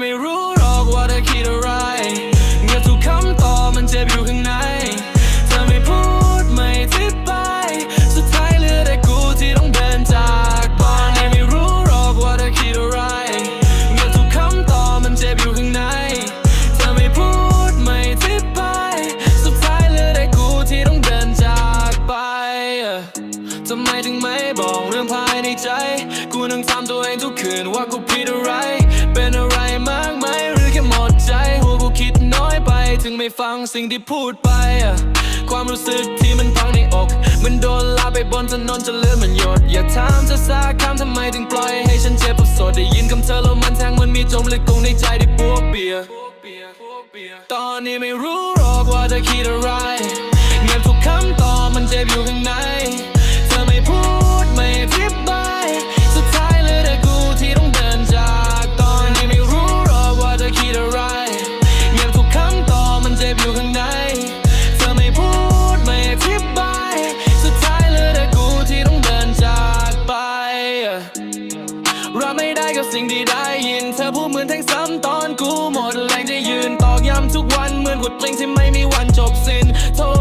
ไม่รู้หรอกว่าเธอคิดอะไรเงียบทุกคำตอบมันเจ็บอยู่ข้าง สิ่งที่พูดไปอะความรู้สึกที่มันพังในอก มันโดนลาไปบนถนนจะเลือดมันหยด อย่าถามจะซาคำทำไมถึงปล่อยให้ฉันเจ็บปวดสดได้ยินคำเธอแล้วมันแทงมันมีจมลึกตรงในใจที่ปวเปีย ตอนนี้ไม่รู้หรอกว่าจะคิดอะไร เงียบทุกคำตอบมันเจ็บอยู่ข้างใน รับไม่ได้กับสิ่งที่ได้ยิน เธอพูดเหมือนแทงซ้ำตอนกูหมดแรงจะยืนตอกย้ำทุกวันเหมือนบทเพลงที่ไม่มีวันจบสิ้นทร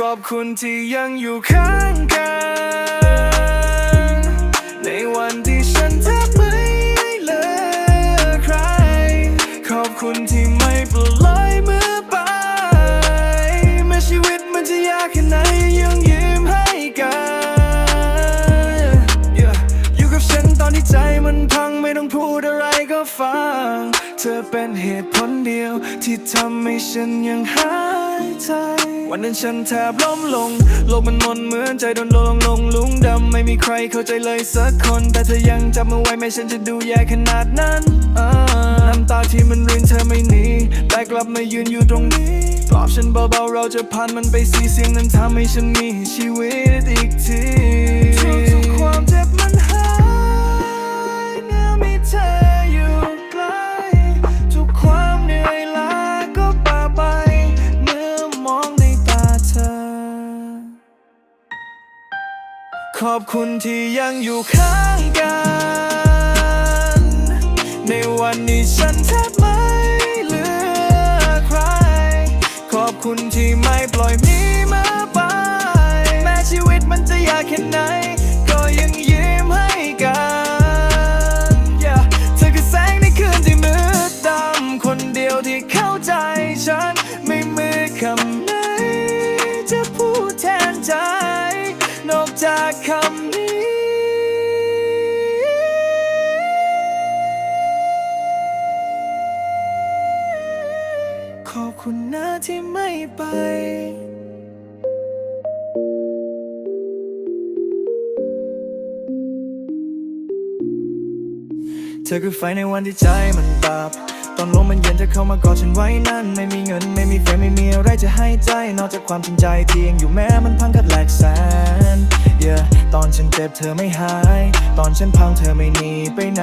ขอบคุณที่ยังอยู่ข้างกัน ในวันที่ฉันแทบไม่เหลือใคร ขอบคุณที่ไม่ปล่อยมือไป แม้ชีวิตมันจะยากแค่ไหนยังยิ้มให้กัน Yeah อยู่กับฉันตอนที่ใจมันพังไม่ต้องพูดอะไรก็ฟัง เธอเป็นเหตุผลเดียว ที่ทำให้ฉันยังหายใจ วันนั้นฉันแทบล้มลง โลกมันมนเหมือนใจโดนลงลงลุงดำไม่มีใครเข้าใจเลยสักคน แต่เธอยังจับมือไว้แม้ฉันจะดูแย่ขนาดนั้นอ่าน้ำตาที่มันรินเธอไม่หนีแต่กลับมายืนอยู่ตรงนี้ปลอบฉันเบาๆเราจะผ่านมันไปสีเสียงนั้นทำให้ฉันมีชีวิตอีกทีทุกๆความเจ็บมันหายเมื่อมีเธอ ขอบคุณที่ยังอยู่ข้างกัน ในวันนี้ฉันแทบไม่เหลือใคร ขอบคุณที่ไม่ปล่อยมีมาไป แม้ชีวิตมันจะยากแค่ไหน คุณนะที่ไม่ไป เธอคือไฟในวันที่ใจมันดับ ตอนลมมันเย็นเธอเข้ามากอดฉันไว้นั่น ไม่มีเงินไม่มีแฟนไม่มีอะไรจะให้ใจ นอกจากความจริงใจที่ยังอยู่แม้มันพังกัดแหลกแสน ตอนฉันเจ็บเธอไม่หาย ตอนฉันพังเธอไม่หนีไปไหน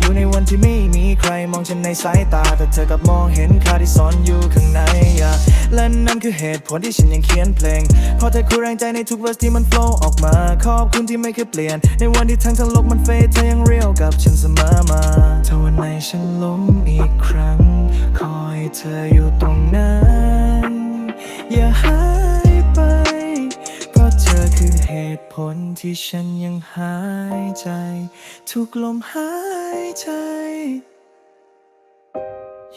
อยู่ในวันที่ไม่มีใครมองฉันในสายตา แต่เธอกลับมองเห็นค่าที่ซ่อนอยู่ข้างใน yeah และนั่นคือเหตุผลที่ฉันยังเขียนเพลง เพราะเธอคือแรงใจในทุกเวอร์สที่มันโฟล์ออกมา ขอบคุณที่ไม่เคยเปลี่ยน ในวันที่ทั้งทั้งโลกมันเฟดเธอยังเรียวกับฉันเสมอมาถ้าวันไหนฉันล้มอีกครั้งขอให้เธออยู่ตรงนั้น อย่าหา ที่ฉันยังหายใจ ทุกลมหายใจ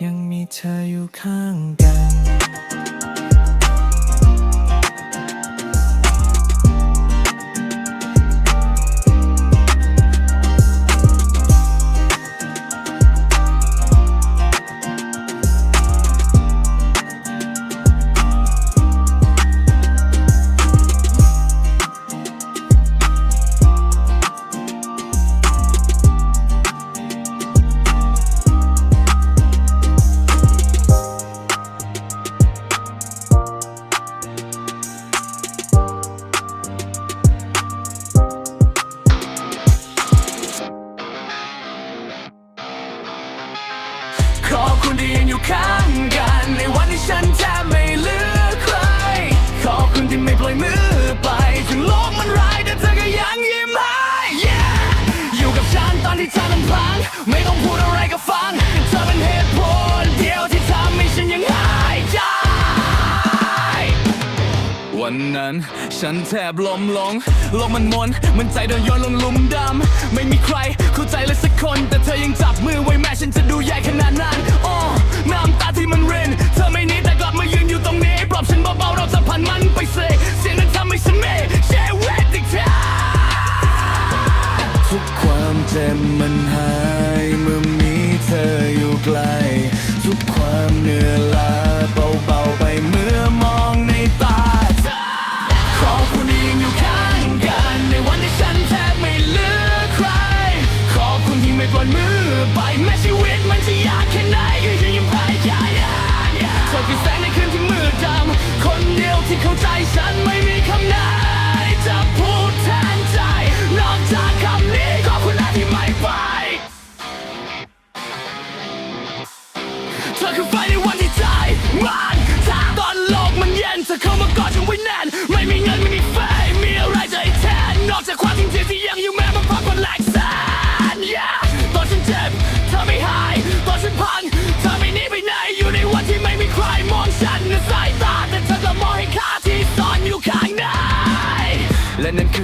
ยังมีเธออยู่ข้างกันู่ข้างกัน ในวันที่ฉันจะไม่เลือกใคร ขอคุณที่ไม่ปล่อยมือไป ถึงโลกมันร้ายแต่เธอก็ยังยิ้มให้ yeah! อยู่กับฉันตอนที่เธอลำพัง ไม่ต้องพูดอะไรก็ฟัง เธอเป็นเหตุผลเดียวที่ทำให้ฉันยังหายใจวันนั้นฉันแทบล้มลงโลกมันมนมันใจโดนโยนลงลุมดำ ไม่มีใครเข้าใจเลย ฉันไม่มีคำแน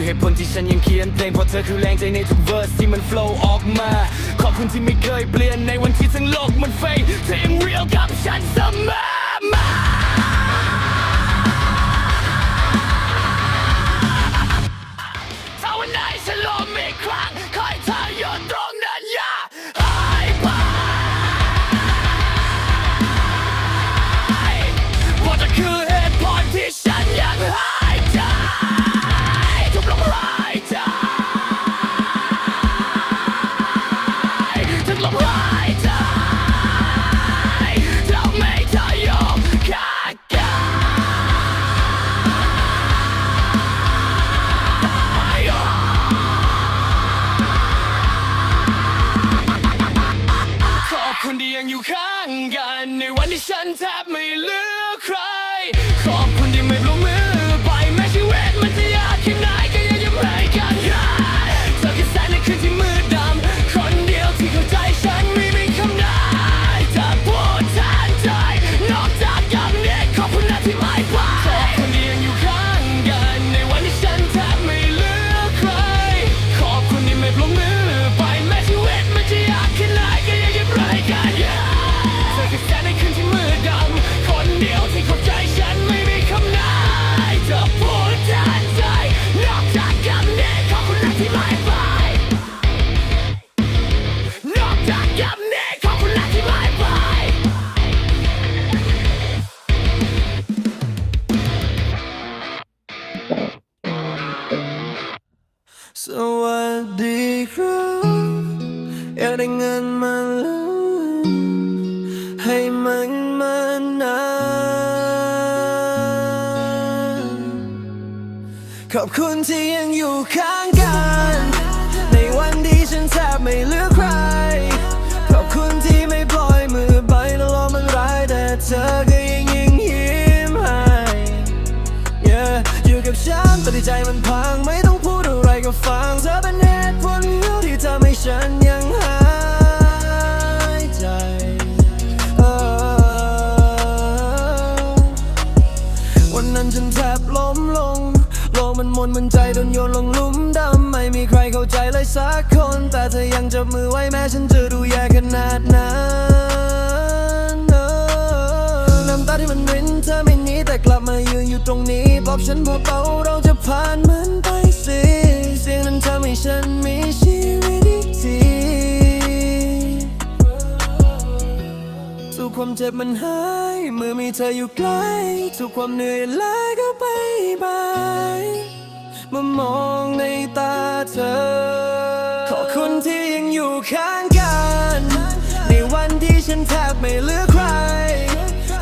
เหตุผลที่ฉันยังเขียนเพลงเพราะเธอคือแรงใจในทุกเวอร์สที่มันโฟล์ออกมา ขอบคุณที่ไม่เคยเปลี่ยนในวันที่ทั้งโลกมันเฟยเธอยังเรียลกับฉันเสมอ อบคุณที่ยังอยู่ข้างกัน ในวันดีฉันแทบไม่เลือกใคร ขอบคุณที่ไม่ปล่อยมือไปนะลอมันร้ายแต่เธอก็ยังยิ่งยิ้มให้ yeah อยู่กับฉันตอนที่ใจมันพังไม่ต้องพูดอะไรก็ฟัง เธอเป็นเหตุผลเดียวที่ทำให้ฉันยังหายใจ วันนั้นฉันแทบล้มลง มันมนมันใจโดนโยนลงลุ่มดำไม่มีใครเข้าใจเลยสักคน แต่เธอยังจับมือไว้แม้ฉันจะดูแย่ขนาดนั้นน้ำตาที่มันรินเธอไม่หนีแต่กลับมายืนอยู่ตรงนี้บอกฉันพอเบาเราจะผ่านมันไปสิเสียงนั้นทำให้ฉันมี ความเจ็บมันหาย เมื่อมีเธออยู่ใกล้ ทุกความเหนื่อยล้าก็ไปบายมามองในตาเธอ ขอบคุณที่ยังอยู่ข้างกัน ในวันที่ฉันแทบไม่เหลือใคร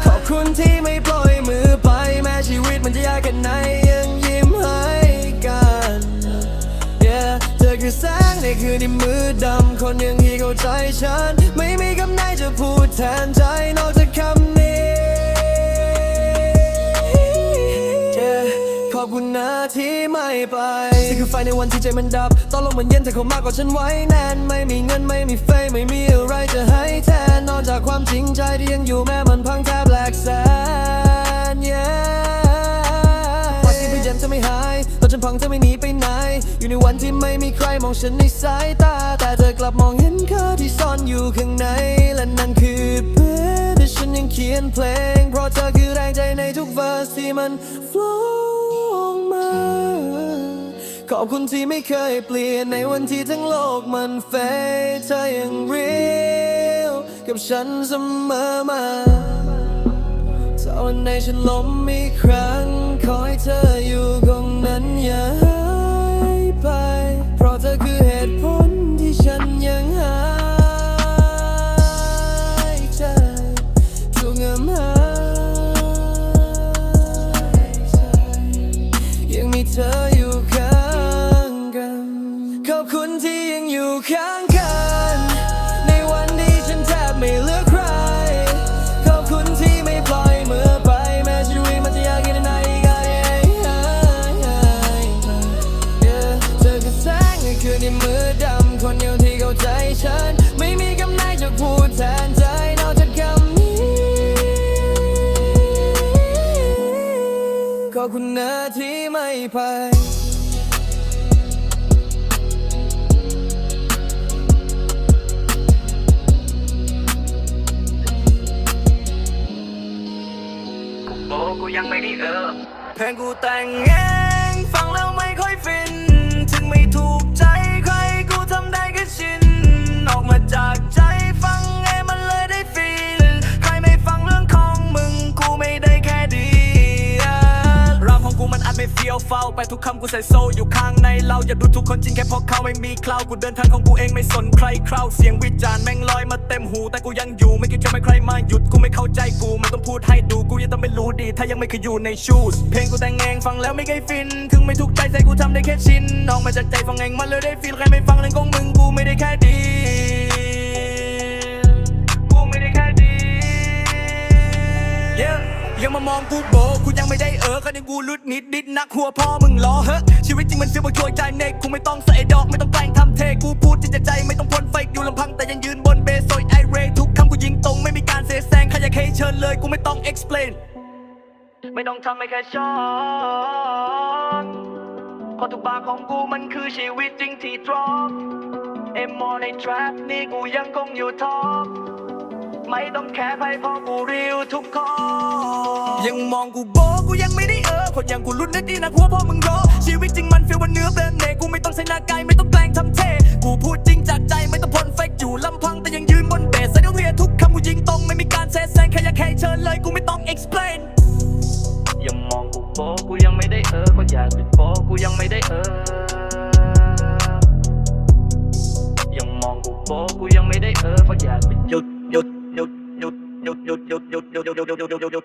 ขอบคุณที่ไม่ปล่อยมือไป แม้ชีวิตมันจะยากแค่ไหนยังยิ้มให้กัน Yeah เธอคือแสงในคืนที่มืดดำคนอย่างที่เข้าใจฉัน ไม่มีคำ ไม่ไปนี่คือไฟในวันที่ใจมันดับ ตอนลมมันเย็นเธอเขามากกว่าฉันไว้แน่นไม่มีเงินไม่มีเฟยไม่มีอะไรจะให้แทนนอกจากความจริงใจที่ยังอยู่แม้มันพังแทบแหลกแสน Yeah ความที่พยายามจะไม่หายตอนฉันพังเธอไม่หนีไปไหน อยู่ในวันที่ไม่มีใครมองฉันในสายตา แต่เธอกลับมองเห็นค่าที่ซ่อนอยู่ข้างในและนั่นคือเพลงที่ฉันยังเขียนเพลง เพราะเธอคือแรงใจในทุกเวอร์สที่มัน flow องมา ขอบคุณที่ไม่เคยเปลี่ยนในวันที่ทั้งโลกมันเฟดเธอยังเรียลกับฉันเสมอมาถ้าวันไหนฉันล้มอีกครั้ง ขอให้เธออยู่ตรงนั้นอย่า ไปโอ้กูยังไม่ได้เออเพลงกูแต่งเองฟังแล้วไม่ค่อยฟิน ถึงไม่ถูกใจใครกูทำได้แค่ชิน ออกมาจากใจฟัง ไม่เฟี้ยวเฝ้าไปทุกคำกูใส่โซ่อยู่ข้างในเราอย่าดูทุกคนจริงแค่เพราะเขาไม่มีคลาวกูเดินทางของกูเองไม่สนใครคราวเสียงวิจารณ์แม่งลอยมาเต็มหู แต่กูยังอยู่ไม่คิดจะไม่ใครมาหยุดกูไม่เข้าใจกูมันต้องพูดให้ดูกูยังต้องไม่รู้ดี ถ้ายังไม่เคยอยู่ในชูสเพลงกูแต่งเองฟังแล้วไม่เคยฟินถึงไม่ถูกใจใจกูทำได้แค่ชินออกมาจากใจฟังเองมันเลยได้ฟีลใครไม่ฟังเรื่องของมึงกูไม่ได้แค่ดี ยังมามองกูโบกูยังไม่ได้เออก็ยังกูลุดนิดนิดนักหัวพ่อมึงล้อเฮ้ชีวิตจริงมันเฟี้ยบนช่วยใจเนกกูไม่ต้องใส่ดอกไม่ต้องแกล้งทำเทกูพูดจริงใจไม่ต้องพ่นไฟอยู่ลำพังแต่ยังยืนบนเบสโซยไอเรทุกคำกูยิงตรงไม่มีการเสแสร้งใครอยากให้เชิญเลยกูไม่ต้อง explain ไม่ต้องทำให้แค่ชอบเพราะทุกบาของกูมันคือชีวิตจริงที่ดรอปเอ็มมอในทรัพนี่กูยังคงอยู่ท็อป ไม่ต้องแค่ใครเพราะกูเรียวทุกข้อยังมองกูโบกูยังไม่ได้เออคนอย่างกูรุ่นได้ดีนะหัวพ่อมึงรอชีวิตจริงมันฟีลวันเนื้อเป็นเนกูไม่ต้องใช้หน้ากายไม่ต้องแกล้งทำเท่กูพูดจริงจากใจไม่ต้องพ่นเฟกอยู่ลำพังแต่ยังยืนบนเบสใส่เรียทุกคำกูยิงตรงไม่มีการแซแซงแค่อยากให้เชิญเลยกูไม่ต้อง explain ยังมองกูโป๊กูยังไม่ได้เออก็อยากเป็นโป๊กูยังไม่ได้เออยังมองกูโป๊กูยังไม่ได้เออเพราะอยากเป็นหยุดหยุด 丢丢丢丢丢丢丢丢丢丢丢